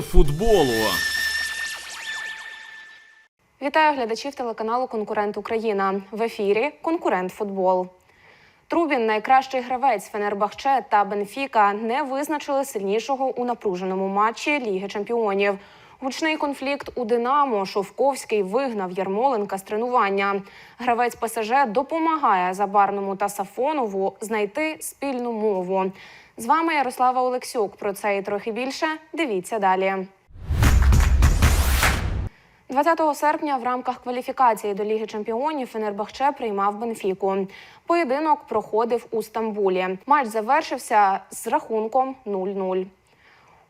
Футболу. Вітаю глядачів телеканалу Конкурент Україна. В ефірі Конкурент Футбол. Трубін, найкращий гравець Фенербахче та Бенфіка не визначили сильнішого у напруженому матчі Ліги Чемпіонів. Гучний конфлікт у Динамо Шовковський вигнав Ярмоленка з тренування. Гравець ПСЖ допомагає Забарному та Сафонову знайти спільну мову. З вами Ярослава Олексюк. Про це і трохи більше. Дивіться далі. 20 серпня в рамках кваліфікації до Ліги Чемпіонів Фенербахче приймав Бенфіку. Поєдинок проходив у Стамбулі. Матч завершився з рахунком 0-0.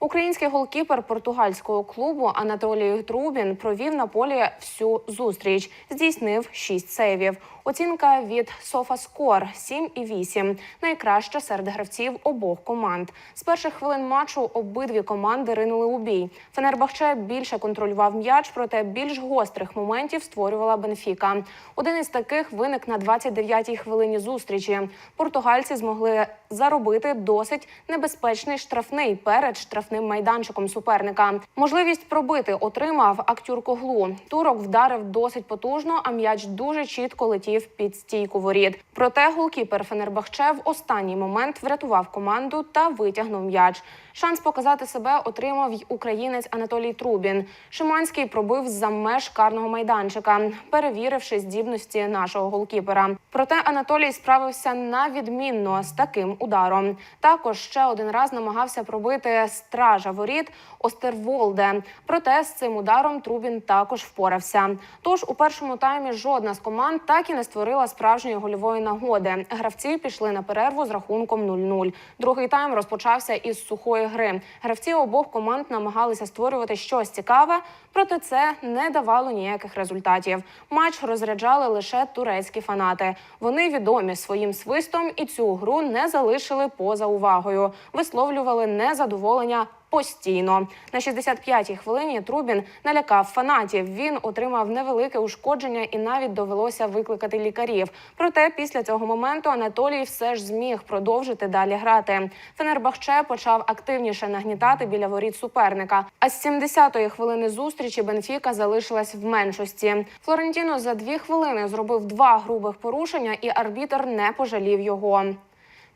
Український голкіпер португальського клубу Анатолій Трубін провів на полі всю зустріч. Здійснив 6 сейвів. Оцінка від SofaScore 7,8. Найкраща серед гравців обох команд. З перших хвилин матчу обидві команди ринули у бій. Фенербахче більше контролював м'яч, проте більш гострих моментів створювала Бенфіка. Один із таких виник на 29-й хвилині зустрічі. Португальці змогли заробити досить небезпечний штрафний перед штрафним майданчиком суперника. Можливість пробити отримав актюр Коглу. Турок вдарив досить потужно, а м'яч дуже чітко летів під стійку воріт. Проте голкіпер Фенербахче в останній момент врятував команду та витягнув м'яч. Шанс показати себе отримав й українець Анатолій Трубін. Шиманський пробив за меж карного майданчика, перевіривши здібності нашого голкіпера. Проте Анатолій справився на відмінно з таким ударом. Також ще один раз намагався пробити стража воріт Остерволде. Проте з цим ударом Трубін також впорався. Тож у першому таймі жодна з команд так і не створила справжньої гольової нагоди. Гравці пішли на перерву з рахунком 0-0. Другий тайм розпочався із сухої гри. Гравці обох команд намагалися створювати щось цікаве, проте це не давало ніяких результатів. Матч розряджали лише турецькі фанати. Вони відомі своїм свистом і цю гру не залишили поза увагою. Висловлювали незадоволення. Постійно на 65-й хвилині Трубін налякав фанатів. Він отримав невелике ушкодження і навіть довелося викликати лікарів. Проте після цього моменту Анатолій все ж зміг продовжити далі грати. Фенербахче почав активніше нагнітати біля воріт суперника. А з 70-ї хвилини зустрічі Бенфіка залишилась в меншості. Флорентіно за дві хвилини зробив два грубих порушення, і арбітер не пожалів його.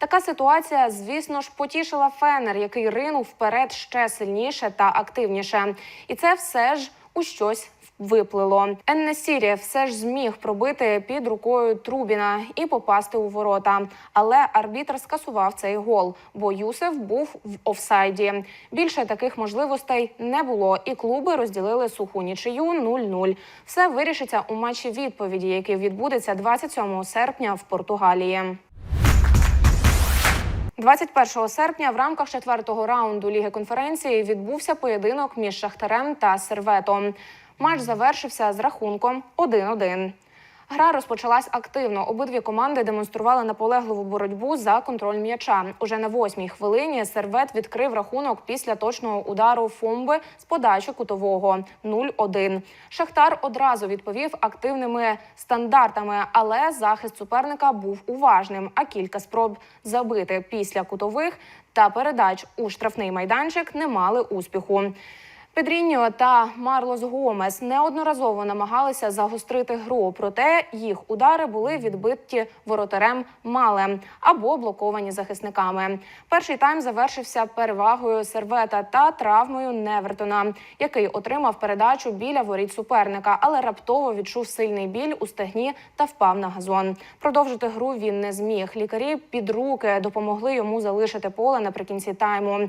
Така ситуація, звісно ж, потішила Фенер, який ринув вперед ще сильніше та активніше. І це все ж у щось виплило. Еннесірі все ж зміг пробити під рукою Трубіна і попасти у ворота. Але арбітр скасував цей гол, бо Юсеф був в офсайді. Більше таких можливостей не було, і клуби розділили суху нічию 0-0. Все вирішиться у матчі відповіді, який відбудеться 27 серпня в Португалії. 21 серпня в рамках четвертого раунду Ліги конференції відбувся поєдинок між Шахтарем та Серветом. Матч завершився з рахунком 1-1. Гра розпочалась активно. Обидві команди демонстрували наполегливу боротьбу за контроль м'яча. Уже на восьмій хвилині сервет відкрив рахунок після точного удару Фомби з подачі кутового 0-1. Шахтар одразу відповів активними стандартами, але захист суперника був уважним. А кілька спроб забити після кутових та передач у штрафний майданчик не мали успіху. Педріньо та Марлос Гомес неодноразово намагалися загострити гру, проте їх удари були відбиті воротарем Малем або блоковані захисниками. Перший тайм завершився перевагою сервета та травмою Невертона, який отримав передачу біля воріт суперника, але раптово відчув сильний біль у стегні та впав на газон. Продовжити гру він не зміг. Лікарі під руки допомогли йому залишити поле наприкінці тайму.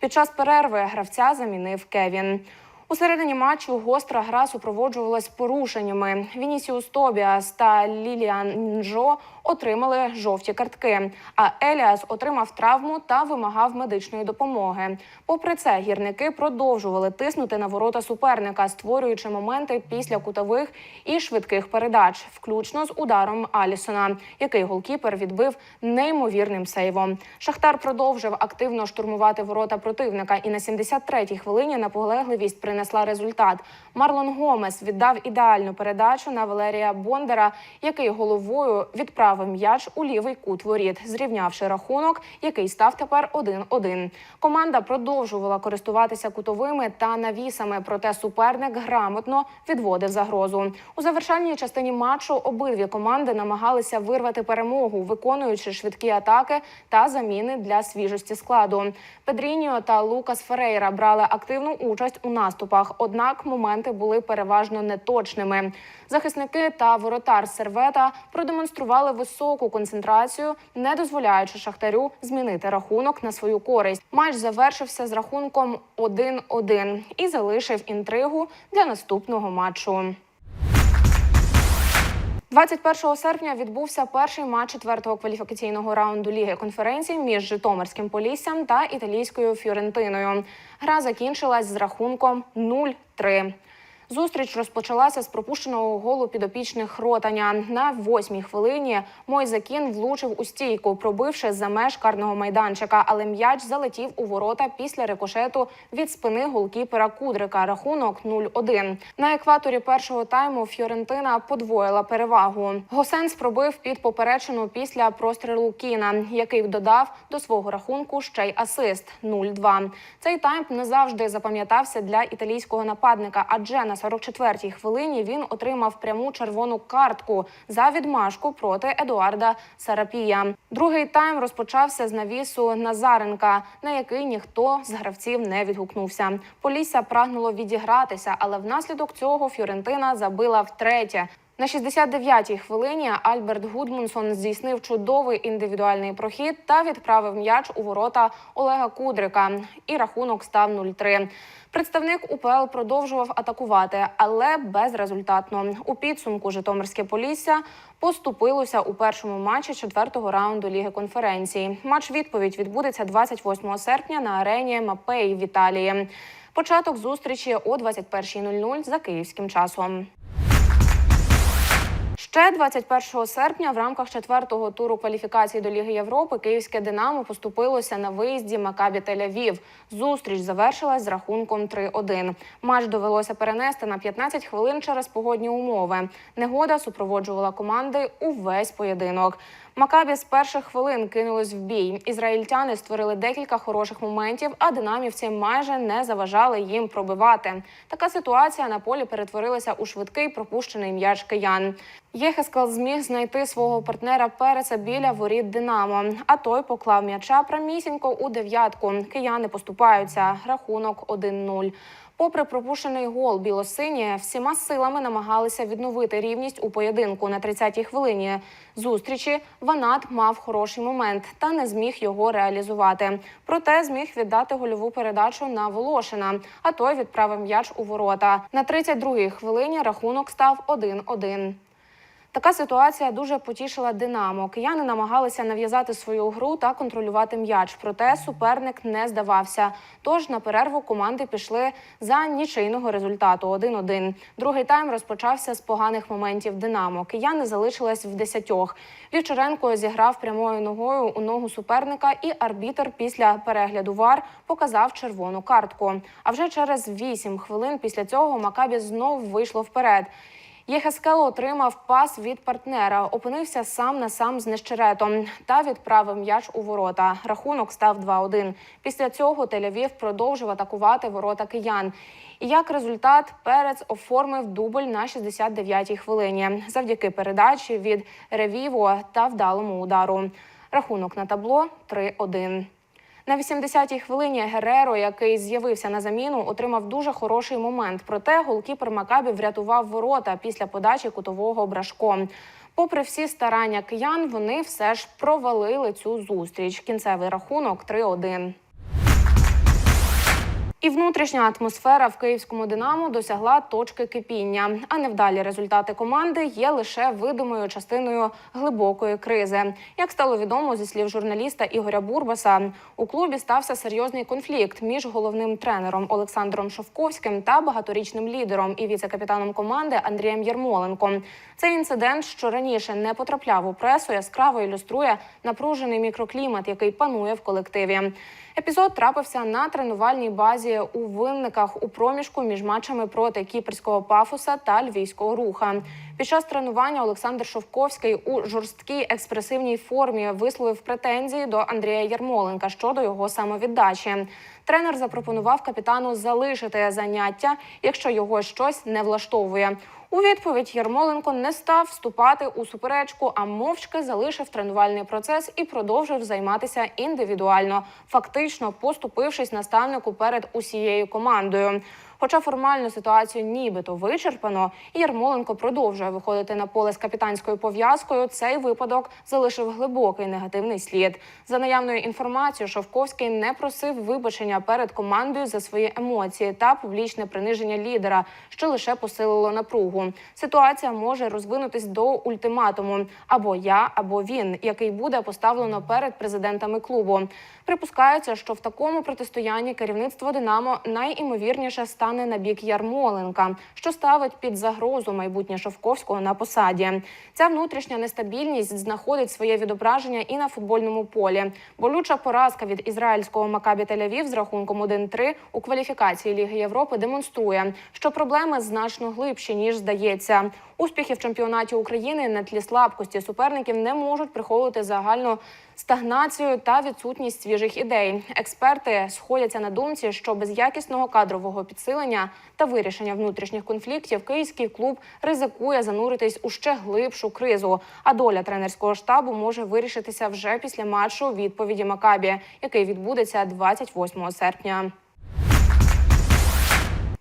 Під час перерви гравця замінив Кевін. um, У середині матчу гостра гра супроводжувалась порушеннями. Вінісіус Тобіас та Ліліан Нжо отримали жовті картки. А Еліас отримав травму та вимагав медичної допомоги. Попри це, гірники продовжували тиснути на ворота суперника, створюючи моменти після кутових і швидких передач, включно з ударом Алісона, який голкіпер відбив неймовірним сейвом. Шахтар продовжив активно штурмувати ворота противника, і на 73-й хвилині наполегливість принесла принесла результат. Марлон Гомес віддав ідеальну передачу на Валерія Бондара, який головою відправив м'яч у лівий кут воріт, зрівнявши рахунок, який став тепер 1-1. Команда продовжувала користуватися кутовими та навісами, проте суперник грамотно відводив загрозу. У завершальній частині матчу обидві команди намагалися вирвати перемогу, виконуючи швидкі атаки та заміни для свіжості складу. Педріньо та Лукас Ферейра брали активну участь у наступах, однак моменти були переважно неточними. Захисники та воротар сервета продемонстрували високу концентрацію, не дозволяючи шахтарю змінити рахунок на свою користь. Матч завершився з рахунком 1-1 і залишив інтригу для наступного матчу. 21 серпня відбувся перший матч четвертого кваліфікаційного раунду ліги конференції між Житомирським Поліссям та італійською Фіорентиною. Гра закінчилась з рахунком 0-3. Зустріч розпочалася з пропущеного голу підопічних ротаня. На восьмій хвилині Мойзакін влучив у стійку, пробивши за меж карного майданчика, але м'яч залетів у ворота після рикошету від спини голкіпера Кудрика. Рахунок 0-1. На екваторі першого тайму Фіорентина подвоїла перевагу. Госенс пробив під поперечину після прострілу Кіна, який додав до свого рахунку ще й асист 0-2. Цей тайм не завжди запам'ятався для італійського нападника, адже на 44-й хвилині він отримав пряму червону картку за відмашку проти Едуарда Сарапія. Другий тайм розпочався з навісу Назаренка, на який ніхто з гравців не відгукнувся. Полісся прагнуло відігратися, але внаслідок цього Фіорентина забила втретє. На 69-й хвилині Альберт Гудмунсон здійснив чудовий індивідуальний прохід та відправив м'яч у ворота Олега Кудрика. І рахунок став 0-3. Представник УПЛ продовжував атакувати, але безрезультатно. У підсумку Житомирське Полісся поступилося у першому матчі четвертого раунду Ліги конференції. Матч відповідь відбудеться 28 серпня на арені Мапей в Італії. Початок зустрічі о 21.00 за київським часом. Ще 21 серпня в рамках четвертого туру кваліфікації до Ліги Європи київське Динамо поступилося на виїзді Макабі Тель-Авів. Зустріч завершилась з рахунком 3-1. Матч довелося перенести на 15 хвилин через погодні умови. Негода супроводжувала команди увесь поєдинок. Макабі з перших хвилин кинулось в бій. Ізраїльтяни створили декілька хороших моментів, а динамівці майже не заважали їм пробивати. Така ситуація на полі перетворилася у швидкий пропущений м'яч киян. Єхескал зміг знайти свого партнера Переца біля воріт Динамо. А той поклав м'яча прямісінько у дев'ятку. Кияни поступаються. Рахунок 1-0. Попри пропущений гол білосині, всіма силами намагалися відновити рівність у поєдинку на 30-й хвилині. Зустрічі Ванат мав хороший момент та не зміг його реалізувати. Проте зміг віддати гольову передачу на Волошина, а той відправив м'яч у ворота. На 32-й хвилині рахунок став 1-1. Така ситуація дуже потішила Динамо. Кияни намагалися нав'язати свою гру та контролювати м'яч. Проте суперник не здавався. Тож на перерву команди пішли за нічийного результату 1-1. Другий тайм розпочався з поганих моментів Динамо. Кияни залишились в десятьох. Вівчаренко зіграв прямою ногою у ногу суперника, і арбітер після перегляду вар показав червону картку. А вже через вісім хвилин після цього Макабі знов вийшло вперед. Єхескел отримав пас від партнера, опинився сам на сам з нещеретом та відправив м'яч у ворота. Рахунок став 2-1. Після цього Тель-Авів продовжив атакувати ворота киян. І як результат, Перець оформив дубль на 69-й хвилині завдяки передачі від Ревіво та вдалому удару. Рахунок на табло 3-1. На 80-й хвилині Гереро, який з'явився на заміну, отримав дуже хороший момент. Проте голкіпер Макабі врятував ворота після подачі кутового брашко. Попри всі старання киян, вони все ж провалили цю зустріч. Кінцевий рахунок 3-1. І внутрішня атмосфера в київському Динамо досягла точки кипіння. А невдалі результати команди є лише видимою частиною глибокої кризи. Як стало відомо зі слів журналіста Ігоря Бурбаса, у клубі стався серйозний конфлікт між головним тренером Олександром Шовковським та багаторічним лідером і віце-капітаном команди Андрієм Єрмоленком. Цей інцидент, що раніше не потрапляв у пресу, яскраво ілюструє напружений мікроклімат, який панує в колективі. Епізод трапився на тренувальній базі ситуації у винниках у проміжку між матчами проти кіпрського пафоса та львівського руха. Під час тренування Олександр Шовковський у жорсткій експресивній формі висловив претензії до Андрія Ярмоленка щодо його самовіддачі. Тренер запропонував капітану залишити заняття, якщо його щось не влаштовує. У відповідь Ярмоленко не став вступати у суперечку, а мовчки залишив тренувальний процес і продовжив займатися індивідуально, фактично поступившись наставнику перед усією командою. Хоча формально ситуацію нібито вичерпано, і Ярмоленко продовжує виходити на поле з капітанською пов'язкою. Цей випадок залишив глибокий негативний слід. За наявною інформацією, Шовковський не просив вибачення перед командою за свої емоції та публічне приниження лідера, що лише посилило напругу. Ситуація може розвинутись до ультиматуму або я, або він, який буде поставлено перед президентами клубу. Припускається, що в такому протистоянні керівництво Динамо найімовірніше стане на бік Ярмоленка, що ставить під загрозу майбутнє Шовковського на посаді. Ця внутрішня нестабільність знаходить своє відображення і на футбольному полі. Болюча поразка від ізраїльського Макабі Тель-Авів з рахунком 1-3 у кваліфікації Ліги Європи демонструє, що проблеми значно глибші ніж здається. Успіхи в чемпіонаті України на тлі слабкості суперників не можуть приховувати загальну стагнацію та відсутність свіжих ідей. Експерти сходяться на думці, що без якісного кадрового підсилення та вирішення внутрішніх конфліктів київський клуб ризикує зануритись у ще глибшу кризу. А доля тренерського штабу може вирішитися вже після матчу відповіді Макабі, який відбудеться 28 серпня.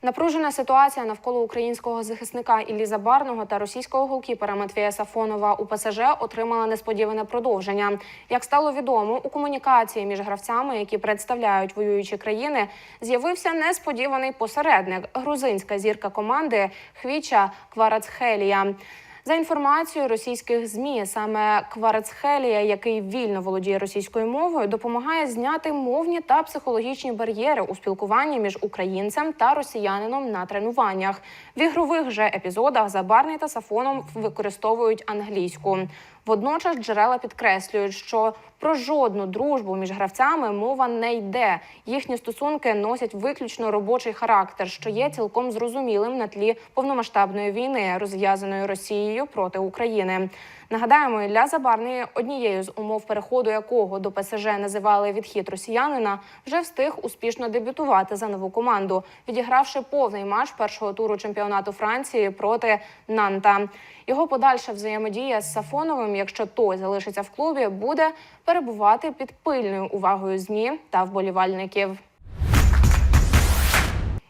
Напружена ситуація навколо українського захисника Іллі Забарного та російського голкіпера Матвія Сафонова у ПСЖ отримала несподіване продовження. Як стало відомо, у комунікації між гравцями, які представляють воюючі країни, з'явився несподіваний посередник грузинська зірка команди Хвіча Кварацхелія. За інформацією російських змі, саме Кварецхелія, який вільно володіє російською мовою, допомагає зняти мовні та психологічні бар'єри у спілкуванні між українцем та росіянином на тренуваннях. В ігрових же епізодах Забарний та Сафоном використовують англійську. Водночас джерела підкреслюють, що про жодну дружбу між гравцями мова не йде. Їхні стосунки носять виключно робочий характер, що є цілком зрозумілим на тлі повномасштабної війни, розв'язаної Росією проти України. Нагадаємо, Ілля Забарний, однією з умов переходу якого до ПСЖ називали відхід росіянина, вже встиг успішно дебютувати за нову команду, відігравши повний матч першого туру чемпіонату Франції проти Нанта. Його подальша взаємодія з Сафоновим, якщо той залишиться в клубі, буде перебувати під пильною увагою змі та вболівальників.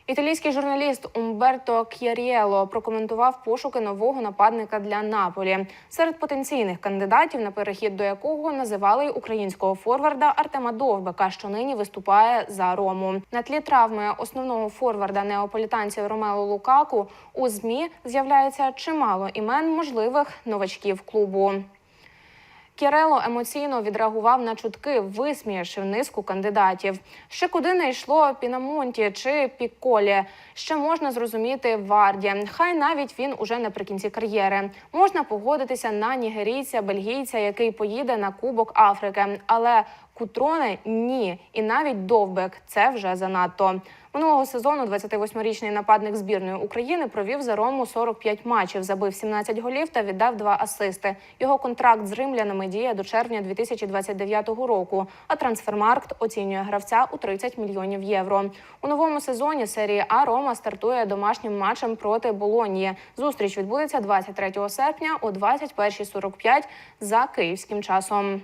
Італійський журналіст Умберто К'ярієло прокоментував пошуки нового нападника для Наполі серед потенційних кандидатів, на перехід до якого називали й українського форварда Артема Довбека, що нині виступає за Рому. На тлі травми основного форварда неаполітанців Ромело Лукаку у змі з'являється чимало імен можливих новачків клубу. Кірело емоційно відреагував на чутки, висміявши низку кандидатів. Ще куди не йшло Пінамонті чи Піколі. Ще можна зрозуміти Варді. Хай навіть він уже наприкінці кар'єри. Можна погодитися на нігерійця, бельгійця, який поїде на Кубок Африки. Але Кутроне ні, і навіть довбек це вже занадто. Минулого сезону 28-річний нападник збірної України провів за Рому 45 матчів, забив 17 голів та віддав два асисти. Його контракт з римлянами діє до червня 2029 року. А трансфермаркт оцінює гравця у 30 мільйонів євро. У новому сезоні серії А Рома стартує домашнім матчем проти Болонії. Зустріч відбудеться 23 серпня о 21.45 за київським часом.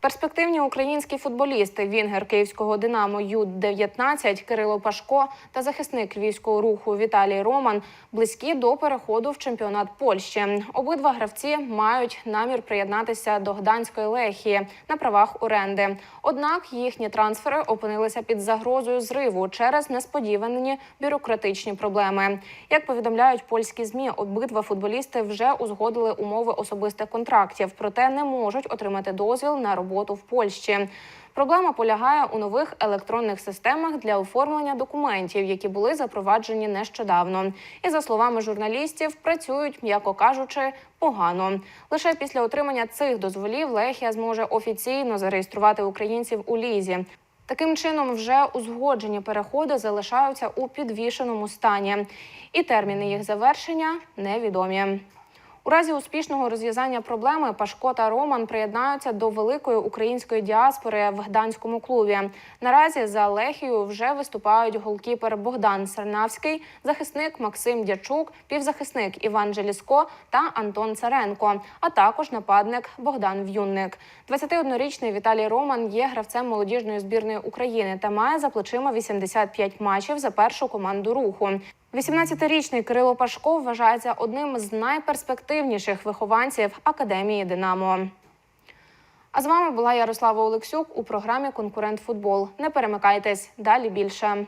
Перспективні українські футболісти Вінгер київського Динамо Ю-19 Кирило Пашко та захисник львівського руху Віталій Роман близькі до переходу в чемпіонат Польщі. Обидва гравці мають намір приєднатися до Гданської лехії на правах оренди. Однак їхні трансфери опинилися під загрозою зриву через несподівані бюрократичні проблеми. Як повідомляють польські змі, обидва футболісти вже узгодили умови особистих контрактів, проте не можуть отримати дозвіл на роботу роботу в Польщі. Проблема полягає у нових електронних системах для оформлення документів, які були запроваджені нещодавно. І за словами журналістів, працюють, м'яко кажучи, погано. Лише після отримання цих дозволів Лехія зможе офіційно зареєструвати українців у лізі. Таким чином, вже узгоджені переходи залишаються у підвішеному стані, і терміни їх завершення невідомі. У разі успішного розв'язання проблеми Пашко та Роман приєднаються до великої української діаспори в гданському клубі. Наразі за Лехію вже виступають голкіпер Богдан Сарнавський, захисник Максим Дячук, півзахисник Іван Желіско та Антон Царенко, а також нападник Богдан В'юнник. 21-річний Віталій Роман є гравцем молодіжної збірної України та має за плечима 85 матчів за першу команду руху. 18-річний Кирило Пашко вважається одним з найперспективніших вихованців академії Динамо. А з вами була Ярослава Олексюк у програмі Конкурент Футбол. Не перемикайтесь далі більше.